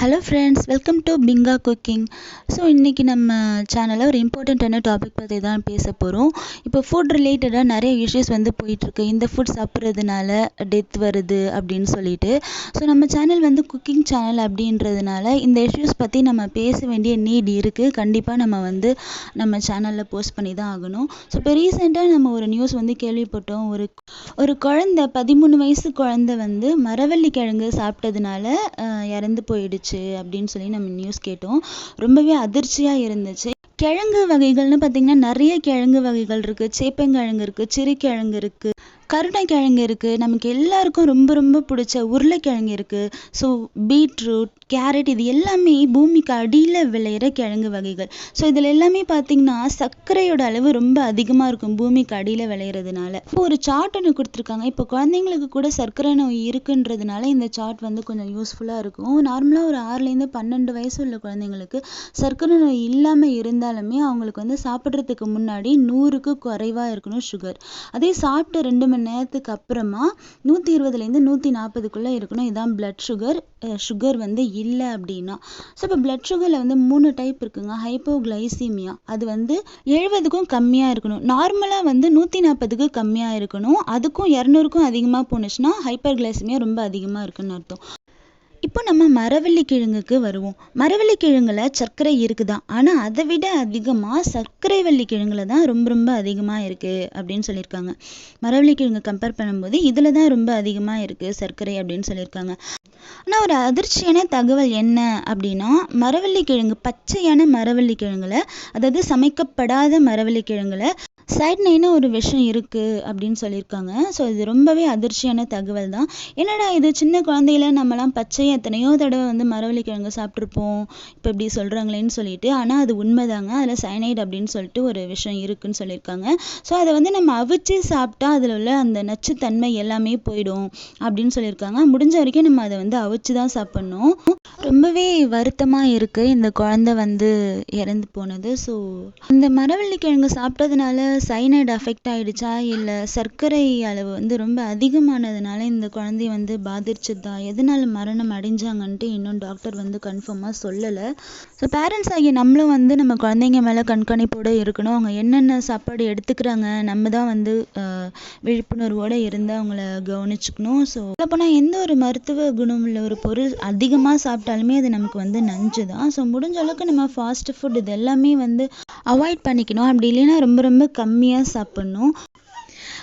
Hello friends welcome to Pinka cooking so இன்றைக்கி நம்ம சேனலில் ஒரு இம்பார்ட்டண்ட்டான டாபிக் பற்றி தான் பேச போகிறோம் இப்போ ஃபுட் ரிலேட்டடாக நிறைய இஷ்யூஸ் வந்து போயிட்டுருக்கு இந்த ஃபுட் சாப்பிட்றதுனால டெத் வருது அப்படின்னு சொல்லிட்டு. ஸோ நம்ம சேனல் வந்து குக்கிங் சேனல் அப்படின்றதுனால இந்த இஷ்யூஸ் பற்றி நம்ம பேச வேண்டிய நீட் இருக்குது கண்டிப்பாக நம்ம வந்து நம்ம சேனலில் போஸ்ட் பண்ணி தான் ஆகணும். ஸோ இப்போ ரீசெண்டாக நம்ம ஒரு நியூஸ் வந்து கேள்விப்பட்டோம். ஒரு ஒரு குழந்த பதிமூணு வயசு குழந்த வந்து மரவள்ளி கிழங்கு சாப்பிட்டதுனால இறந்து போயிடுச்சு. இருந்துச்சு அப்படின்னு சொல்லி நம்ம நியூஸ் கேட்டோம். ரொம்பவே அதிர்ச்சியாக இருந்துச்சு. கிழங்கு வகைகள்னு பார்த்தீங்கன்னா நிறைய கிழங்கு வகைகள் இருக்குது சேப்பங்கிழங்கு இருக்குது சிறுகிழங்கு இருக்குது கருணைக்கிழங்கு இருக்குது நமக்கு எல்லாருக்கும் ரொம்ப ரொம்ப பிடிச்ச உருளைக்கிழங்கு இருக்குது ஸோ பீட்ரூட் கேரட் இது எல்லாமே பூமிக்கு அடியில் விளையிற கிழங்கு வகைகள். ஸோ இதில் எல்லாமே பார்த்தீங்கன்னா சர்க்கரையோட அளவு ரொம்ப அதிகமாக இருக்கும் பூமிக்கு அடியில் விளையிறதுனால. இப்போ ஒரு சார்ட் ஒன்று கொடுத்துருக்காங்க. இப்போ குழந்தைங்களுக்கு கூட சர்க்கரை நோய் இருக்குன்றதுனால இந்த சார்ட் வந்து கொஞ்சம் யூஸ்ஃபுல்லாக இருக்கும். நார்மலாக ஒரு ஆறுலேருந்து பன்னெண்டு வயசு உள்ள குழந்தைங்களுக்கு சர்க்கரை நோய் இல்லாமல் இருந்தாலுமே அவங்களுக்கு வந்து சாப்பிட்றதுக்கு முன்னாடி நூறுக்கு குறைவாக இருக்கணும் சுகர் அதே சாப்பிட்ட ரெண்டு மணி நேரத்துக்கு அப்புறமா நூற்றி இருபதுலேருந்து நூற்றி நாற்பதுக்குள்ளே இருக்கணும். இதான் பிளட் சுகர் சுகர் வந்து இல்லை அப்படின்னா. ஸோ இப்போ பிளட் சுகரில் வந்து மூணு டைப் இருக்குங்க. ஹைப்போகிளைசீமியா அது வந்து எழுபதுக்கும் கம்மியாக இருக்கணும். நார்மலாக வந்து நூற்றி நாற்பதுக்கு கம்மியாக இருக்கணும். அதுக்கும் இரநூறுக்கும் அதிகமாக போணுச்சுன்னா ஹைப்பர் கிளைசீமியா ரொம்ப அதிகமாக இருக்குன்னு அர்த்தம். இப்போ நம்ம மரவள்ளி கிழங்குக்கு வருவோம். மரவள்ளி கிழங்குல சர்க்கரை இருக்குதான் ஆனால் அதை விட அதிகமாக சர்க்கரை வள்ளி கிழங்குல தான் ரொம்ப ரொம்ப அதிகமாக இருக்குது அப்படின்னு சொல்லியிருக்காங்க. மரவள்ளி கிழங்கு கம்பேர் பண்ணும்போது இதில் தான் ரொம்ப அதிகமாக இருக்குது சர்க்கரை அப்படின்னு சொல்லியிருக்காங்க. ஆனால் ஒரு அதிர்ச்சியான தகவல் என்ன அப்படின்னா மரவள்ளி கிழங்கு பச்சையான மரவள்ளி கிழங்குல அதாவது சமைக்கப்படாத மரவள்ளி கிழங்குல சைட் நைனாக ஒரு விஷயம் இருக்குது அப்படின்னு சொல்லியிருக்காங்க. ஸோ இது ரொம்பவே அதிர்ச்சியான தகவல் தான். என்னடா இது? சின்ன குழந்தையில நம்மலாம் பச்சை எத்தனையோ தடவை வந்து மரவள்ளி கிழங்கு சாப்பிட்ருப்போம் இப்போ இப்படி சொல்கிறாங்களேன்னு சொல்லிட்டு ஆனால் அது உண்மைதாங்க. அதில் சைனைட் அப்படின்னு சொல்லிட்டு ஒரு விஷயம் இருக்குன்னு சொல்லியிருக்காங்க. ஸோ அதை வந்து நம்ம அவிச்சு சாப்பிட்டா அதில் உள்ள அந்த நச்சுத்தன்மை எல்லாமே போயிடும் அப்படின்னு சொல்லியிருக்காங்க. முடிஞ்ச வரைக்கும் நம்ம அதை வந்து அவிச்சு தான் சாப்பிட்ணும். ரொம்பவே வருத்தமாக இருக்குது இந்த குழந்தை வந்து இறந்து போனது. ஸோ இந்த மரவள்ளி கிழங்கு சாப்பிட்டதுனால சைனைடு அஃபெக்ட் ஆகிடுச்சா இல்லை சர்க்கரை அளவு வந்து ரொம்ப அதிகமானதுனால இந்த குழந்தைய வந்து பாதிச்சுதா எதனால் மரணம் அடைஞ்சாங்கன்ட்டு இன்னும் டாக்டர் வந்து கன்ஃபார்மாக சொல்லலை. ஸோ பேரண்ட்ஸ் ஆகிய நம்மளும் வந்து நம்ம குழந்தைங்க மேலே கண்காணிப்போடு இருக்கணும். அவங்க என்னென்ன சாப்பாடு எடுத்துக்கிறாங்க நம்ம தான் வந்து விழிப்புணர்வோடு இருந்து அவங்கள கவனிச்சுக்கணும். ஸோ சொல்லப்போனால் எந்த ஒரு மருத்துவ குணம் உள்ள ஒரு பொருள் அதிகமாக சாப்பிட்டா சாப்பிட்டாலுமே அது நமக்கு வந்து நஞ்சு தான் ஸோ முடிஞ்ச அளவுக்கு நம்ம ஃபாஸ்ட் ஃபுட் இது எல்லாமே வந்து அவாய்ட் பண்ணிக்கணும். அப்படி இல்லைன்னா ரொம்ப ரொம்ப கம்மியாக சாப்பிட்ணும்.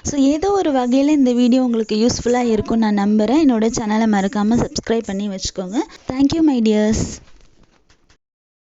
ஸோ ஏதோ ஒரு வகையில் இந்த வீடியோ உங்களுக்கு யூஸ்ஃபுல்லாக இருக்கும்னு நான் நம்புகிறேன் என்னோட சேனலை மறக்காமல் சப்ஸ்கிரைப் பண்ணி வச்சுக்கோங்க. Thank you my tears